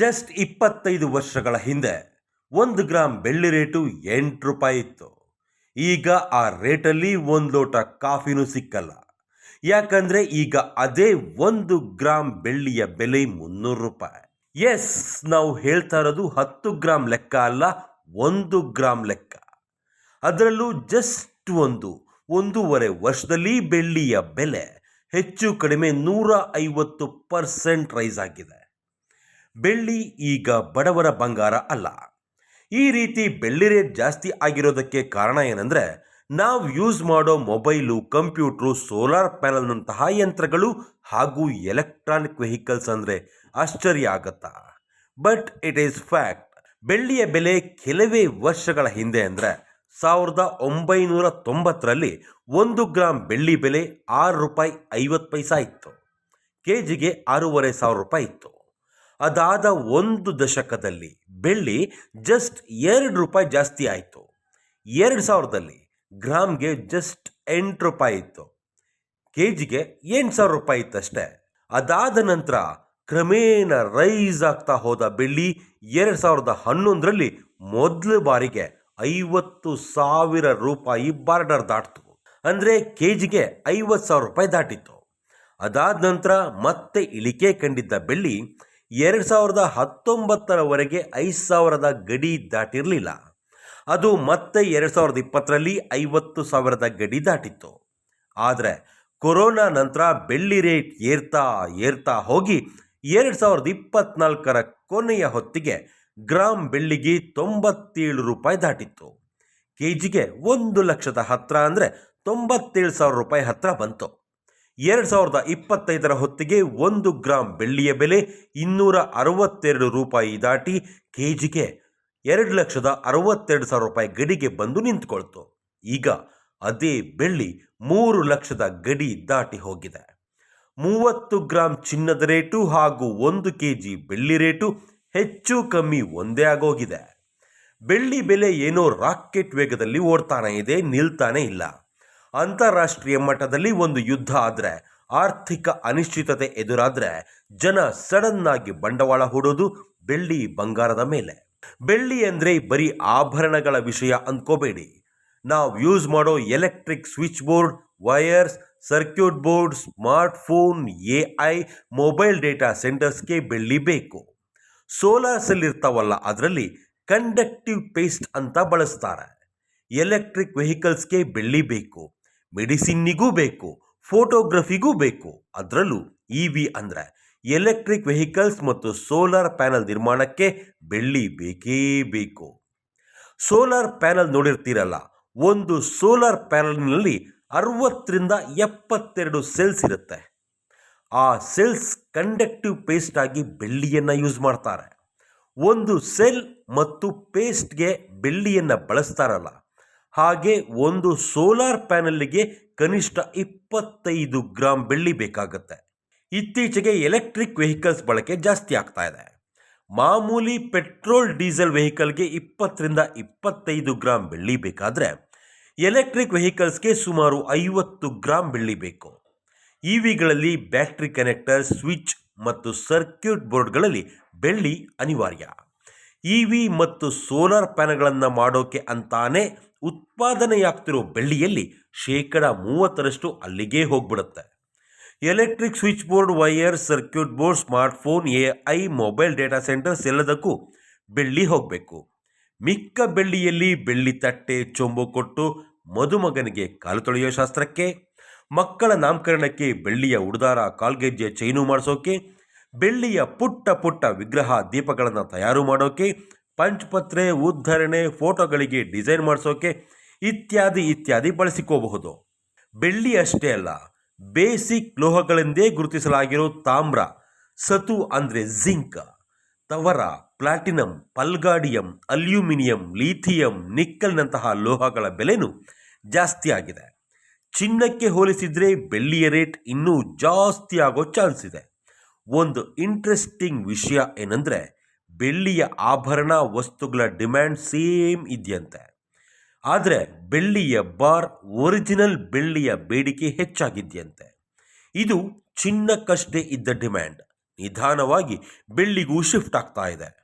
Just ಇಪ್ಪತ್ತೈದು ವರ್ಷಗಳ ಹಿಂದೆ ಒಂದು ಗ್ರಾಮ್ ಬೆಳ್ಳಿ ರೇಟು ಎಂಟು ರೂಪಾಯಿ ಇತ್ತು. ಈಗ ಆ ರೇಟಲ್ಲಿ ಒಂದು ಲೋಟ ಕಾಫಿನೂ ಸಿಕ್ಕಲ್ಲ. ಯಾಕಂದ್ರೆ ಈಗ ಅದೇ ಒಂದು ಗ್ರಾಮ್ ಬೆಳ್ಳಿಯ ಬೆಲೆ ಮುನ್ನೂರು ರೂಪಾಯಿ. ಎಸ್ ನಾವು ಹೇಳ್ತಾ ಇರೋದು ಹತ್ತು ಗ್ರಾಮ್ ಲೆಕ್ಕ ಅಲ್ಲ, ಒಂದು ಗ್ರಾಮ್ ಲೆಕ್ಕ. ಅದರಲ್ಲೂ ಜಸ್ಟ್ ಒಂದು, ಒಂದೂವರೆ ವರ್ಷದಲ್ಲಿ ಬೆಳ್ಳಿಯ ಬೆಲೆ ಹೆಚ್ಚು ಕಡಿಮೆ ನೂರ ಐವತ್ತು ಪರ್ಸೆಂಟ್ ರೈಸ್ ಆಗಿದೆ. ಬೆಳ್ಳಿ ಈಗ ಬಡವರ ಬಂಗಾರ ಅಲ್ಲ. ಈ ರೀತಿ ಬೆಳ್ಳಿ ರೇಟ್ ಜಾಸ್ತಿ ಆಗಿರೋದಕ್ಕೆ ಕಾರಣ ಏನಂದ್ರೆ, ನಾವು ಯೂಸ್ ಮಾಡೋ ಮೊಬೈಲು, ಕಂಪ್ಯೂಟ್ರು ಸೋಲಾರ್ ಪ್ಯಾನಲ್ನಂತಹ ಯಂತ್ರಗಳು ಹಾಗೂ ಎಲೆಕ್ಟ್ರಾನಿಕ್ ವೆಹಿಕಲ್ಸ್ ಅಂದರೆ ಆಶ್ಚರ್ಯ ಆಗತ್ತಾ. ಬಟ್ ಇಟ್ ಈಸ್ ಫ್ಯಾಕ್ಟ್ ಬೆಳ್ಳಿಯ ಬೆಲೆ ಕೆಲವೇ ವರ್ಷಗಳ ಹಿಂದೆ ಅಂದರೆ ಸಾವಿರದ ಒಂಬೈನೂರ ತೊಂಬತ್ತರಲ್ಲಿ ಒಂದು ಗ್ರಾಮ್ ಬೆಳ್ಳಿ ಬೆಲೆ ಆರು ರೂಪಾಯಿ ಐವತ್ತು ಪೈಸಾ ಇತ್ತು. ಕೆ ಜಿಗೆ ಆರೂವರೆ ಸಾವಿರ ರೂಪಾಯಿ ಇತ್ತು. ಅದಾದ ಒಂದು ದಶಕದಲ್ಲಿ ಬೆಳ್ಳಿ ಜಸ್ಟ್ ಎರಡು ರೂಪಾಯಿ ಜಾಸ್ತಿ ಆಯಿತು. ಎರಡು ಸಾವಿರದಲ್ಲಿ ಗ್ರಾಮ್ಗೆ ಜಸ್ಟ್ ಎಂಟು ರೂಪಾಯಿ ಇತ್ತು. ಕೆ ಜಿಗೆ ಎಂಟು ಸಾವಿರ ರೂಪಾಯಿ ಇತ್ತಷ್ಟೇ ಅದಾದ ನಂತರ ಕ್ರಮೇಣ ರೈಸ್ ಆಗ್ತಾ ಹೋದ ಬೆಳ್ಳಿ ಎರಡು ಸಾವಿರದ ಹನ್ನೊಂದರಲ್ಲಿ ಮೊದಲ ಬಾರಿಗೆ ಐವತ್ತು ಸಾವಿರ ರೂಪಾಯಿ ಬಾರ್ಡರ್ ದಾಟಿತು. ಅಂದರೆ ಕೆ ಜಿಗೆ ಐವತ್ತು ಸಾವಿರ ರೂಪಾಯಿ ದಾಟಿತ್ತು. ಅದಾದ ನಂತರ ಮತ್ತೆ ಇಳಿಕೆ ಕಂಡಿದ್ದ ಬೆಳ್ಳಿ ಎರಡು ಸಾವಿರದ ಹತ್ತೊಂಬತ್ತರವರೆಗೆ ಐದು ಸಾವಿರದ ಗಡಿ ದಾಟಿರಲಿಲ್ಲ. ಅದು ಮತ್ತೆ ಎರಡು ಸಾವಿರದ ಇಪ್ಪತ್ತರಲ್ಲಿ ಐವತ್ತು ಸಾವಿರದ ಗಡಿ ದಾಟಿತ್ತು. ಆದರೆ ಕೊರೋನಾ ನಂತರ ಬೆಳ್ಳಿ ರೇಟ್ ಏರ್ತಾ ಏರ್ತಾ ಹೋಗಿ ಎರಡು ಸಾವಿರದ ಇಪ್ಪತ್ನಾಲ್ಕರ ಕೊನೆಯ ಹೊತ್ತಿಗೆ ಗ್ರಾಮ್ ಬೆಳ್ಳಿಗೆ ತೊಂಬತ್ತೇಳು ರೂಪಾಯಿ ದಾಟಿತ್ತು. ಕೆ ಜಿಗೆ ಒಂದು ಲಕ್ಷದ ಹತ್ತಿರ ಅಂದರೆ ತೊಂಬತ್ತೇಳು ಸಾವಿರ ರೂಪಾಯಿ ಹತ್ತಿರ ಬಂತು. ಎರಡು ಸಾವಿರದ ಇಪ್ಪತ್ತೈದರ ಹೊತ್ತಿಗೆ ಒಂದು ಗ್ರಾಂ ಬೆಳ್ಳಿಯ ಬೆಲೆ ಇನ್ನೂರ ಅರವತ್ತೆರಡು ರೂಪಾಯಿ ದಾಟಿ ಕೆ ಜಿಗೆ ಎರಡು ಲಕ್ಷದ ಅರವತ್ತೆರಡು ಸಾವಿರ ರೂಪಾಯಿ ಗಡಿಗೆ ಬಂದು ನಿಂತ್ಕೊಳ್ತು. ಈಗ ಅದೇ ಬೆಳ್ಳಿ ಮೂರು ಲಕ್ಷದ ಗಡಿ ದಾಟಿ ಹೋಗಿದೆ. ಮೂವತ್ತು ಗ್ರಾಂ ಚಿನ್ನದ ರೇಟು ಹಾಗೂ ಒಂದು ಕೆ ಜಿ ಬೆಳ್ಳಿ ರೇಟು ಹೆಚ್ಚು ಕಮ್ಮಿ ಒಂದೇ ಆಗೋಗಿದೆ. ಬೆಳ್ಳಿ ಬೆಲೆ ಏನೋ ರಾಕೆಟ್ ವೇಗದಲ್ಲಿ ಓಡ್ತಾನೆ ಇದೆ, ನಿಲ್ತಾನೆ ಇಲ್ಲ. ಅಂತಾರಾಷ್ಟ್ರೀಯ ಮಟ್ಟದಲ್ಲಿ ಒಂದು ಯುದ್ಧ ಆದರೆ, ಆರ್ಥಿಕ ಅನಿಶ್ಚಿತತೆ ಎದುರಾದರೆ ಜನ ಸಡನ್ ಆಗಿ ಬಂಡವಾಳ ಹೂಡೋದು ಬೆಳ್ಳಿ ಬಂಗಾರದ ಮೇಲೆ. ಬೆಳ್ಳಿ ಅಂದರೆ ಬರೀ ಆಭರಣಗಳ ವಿಷಯ ಅಂದ್ಕೋಬೇಡಿ ನಾವು ಯೂಸ್ ಮಾಡೋ electric switch board wires, circuit board, smart phone, A I, mobile data ಸೆಂಟರ್ಸ್ಗೆ ಬೆಳ್ಳಿ ಬೇಕು. ಸೋಲಾರ್ಸ್ ಸೆಲ್ ಇರ್ತಾವಲ್ಲ ಅದರಲ್ಲಿ ಕಂಡಕ್ಟಿವ್ ಪೇಸ್ಟ್ ಅಂತ ಬಳಸ್ತಾರೆ. ಎಲೆಕ್ಟ್ರಿಕ್ ವೆಹಿಕಲ್ಸ್ಗೆ ಬೆಳ್ಳಿ ಬೇಕು. ಮೆಡಿಸಿನ್ನಿಗೂ ಬೇಕು, ಫೋಟೋಗ್ರಫಿಗೂ ಬೇಕು. ಅದರಲ್ಲೂ ಇ ವಿ ಅಂದರೆ ಎಲೆಕ್ಟ್ರಿಕ್ ವೆಹಿಕಲ್ಸ್ ಮತ್ತು ಸೋಲಾರ್ ಪ್ಯಾನಲ್ ನಿರ್ಮಾಣಕ್ಕೆ ಬೆಳ್ಳಿ ಬೇಕೇ ಬೇಕು. ಸೋಲಾರ್ ಪ್ಯಾನಲ್ ನೋಡಿರ್ತೀರಲ್ಲ, ಒಂದು ಸೋಲಾರ್ ಪ್ಯಾನಲ್ನಲ್ಲಿ ಅರವತ್ತರಿಂದ ಎಪ್ಪತ್ತೆರಡು ಸೆಲ್ಸ್ ಇರುತ್ತೆ. ಆ ಸೆಲ್ಸ್ ಕಂಡಕ್ಟಿವ್ ಪೇಸ್ಟ್ ಆಗಿ ಬೆಳ್ಳಿಯನ್ನು ಯೂಸ್ ಮಾಡ್ತಾರೆ. ಒಂದು ಸೆಲ್ ಮತ್ತು ಪೇಸ್ಟ್ಗೆ ಬೆಳ್ಳಿಯನ್ನು ಬಳಸ್ತಾರಲ್ಲ ಹಾಗೆ ಒಂದು ಸೋಲಾರ್ ಪ್ಯಾನಲ್ಗೆ ಕನಿಷ್ಠ ಇಪ್ಪತ್ತೈದು ಗ್ರಾಮ್ ಬೆಳ್ಳಿ ಬೇಕಾಗುತ್ತೆ. ಇತ್ತೀಚೆಗೆ ಎಲೆಕ್ಟ್ರಿಕ್ ವೆಹಿಕಲ್ಸ್ ಬಳಕೆ ಜಾಸ್ತಿ ಆಗ್ತಾ ಇದೆ. ಮಾಮೂಲಿ ಪೆಟ್ರೋಲ್, ಡೀಸೆಲ್ ವೆಹಿಕಲ್ಗೆ ಇಪ್ಪತ್ತರಿಂದ ಇಪ್ಪತ್ತೈದು ಗ್ರಾಮ್ ಬೆಳ್ಳಿ ಬೇಕಾದರೆ ಎಲೆಕ್ಟ್ರಿಕ್ ವೆಹಿಕಲ್ಸ್ಗೆ ಸುಮಾರು ಐವತ್ತು ಗ್ರಾಮ್ ಬೆಳ್ಳಿ ಬೇಕು. ಇ ವಿಗಳಲ್ಲಿ ಬ್ಯಾಟ್ರಿ ಕನೆಕ್ಟರ್, ಸ್ವಿಚ್ ಮತ್ತು ಸರ್ಕ್ಯೂಟ್ ಬೋರ್ಡ್ಗಳಲ್ಲಿ ಬೆಳ್ಳಿ ಅನಿವಾರ್ಯ. ಇ ವಿ ಮತ್ತು ಸೋಲಾರ್ ಪ್ಯಾನಲ್ಗಳನ್ನು ಮಾಡೋಕೆ ಅಂತಾನೆ ಉತ್ಪಾದನೆಯಾಗ್ತಿರೋ ಬೆಳ್ಳಿಯಲ್ಲಿ ಶೇಕಡ ಮೂವತ್ತರಷ್ಟು ಅಲ್ಲಿಗೇ ಹೋಗ್ಬಿಡುತ್ತೆ. Electric switch board, wire, circuit board smartphone A I, mobile data centers ಎಲ್ಲದಕ್ಕೂ ಬೆಳ್ಳಿ ಹೋಗಬೇಕು. ಮಿಕ್ಕ ಬೆಳ್ಳಿಯಲ್ಲಿ ಬೆಳ್ಳಿ ತಟ್ಟೆ, ಚೊಂಬು ಕೊಟ್ಟು ಮದುಮಗನಿಗೆ ಕಾಲು ತೊಳೆಯೋ ಶಾಸ್ತ್ರಕ್ಕೆ, ಮಕ್ಕಳ ನಾಮಕರಣಕ್ಕೆ ಬೆಳ್ಳಿಯ ಉಡುದಾರ, ಕಾಲ್ಗೆಜ್ಜೆ, ಚೈನು ಮಾಡಿಸೋಕೆ ಬೆಳ್ಳಿಯ ಪುಟ್ಟ ಪುಟ್ಟ ವಿಗ್ರಹ ದೀಪಗಳನ್ನು ತಯಾರು ಮಾಡೋಕೆ, ಪಂಚಪತ್ರೆ, ಉದ್ಧರಣೆ, ಫೋಟೋಗಳಿಗೆ ಡಿಸೈನ್ ಮಾಡಿಸೋಕೆ ಇತ್ಯಾದಿ ಇತ್ಯಾದಿ ಬಳಸಿಕೋಬಹುದು. ಬೆಳ್ಳಿ ಅಷ್ಟೇ ಅಲ್ಲ, ಬೇಸಿಕ್ ಲೋಹಗಳೆಂದೇ ಗುರುತಿಸಲಾಗಿರೋ ತಾಮ್ರ, ಸತು ಅಂದರೆ ಜಿಂಕ್, ತವರ, ಪ್ಲಾಟಿನಂ, ಪಲ್ಗಾಡಿಯಂ, ಅಲ್ಯೂಮಿನಿಯಂ, ಲೀಥಿಯಂ, ನಿಕ್ಕಲ್ನಂತಹ ಲೋಹಗಳ ಬೆಲೆನೂ ಜಾಸ್ತಿ ಆಗಿದೆ ಚಿನ್ನಕ್ಕೆ ಹೋಲಿಸಿದರೆ ಬೆಳ್ಳಿಯ ರೇಟ್ ಇನ್ನೂ ಜಾಸ್ತಿ ಆಗೋ ಚಾನ್ಸ್ ಇದೆ. ಒಂದು ಇಂಟ್ರೆಸ್ಟಿಂಗ್ ವಿಷಯ ಏನಂದರೆ ಬೆಳ್ಳಿಯ ಆಭರಣ ವಸ್ತುಗಳ ಡಿಮ್ಯಾಂಡ್ ಸೇಮ್ ಇದೆಯಂತೆ. ಆದರೆ ಬೆಳ್ಳಿಯ ಬಾರ್ ಒರಿಜಿನಲ್ ಬೆಳ್ಳಿಯ ಬೇಡಿಕೆ ಹೆಚ್ಚಾಗಿದೆಯಂತೆ. ಇದು ಚಿನ್ನಕ್ಕಷ್ಟೇ ಇದ್ದ ಡಿಮ್ಯಾಂಡ್ ನಿಧಾನವಾಗಿ ಬೆಳ್ಳಿಗೂ ಶಿಫ್ಟ್ ಆಗ್ತಾ ಇದೆ.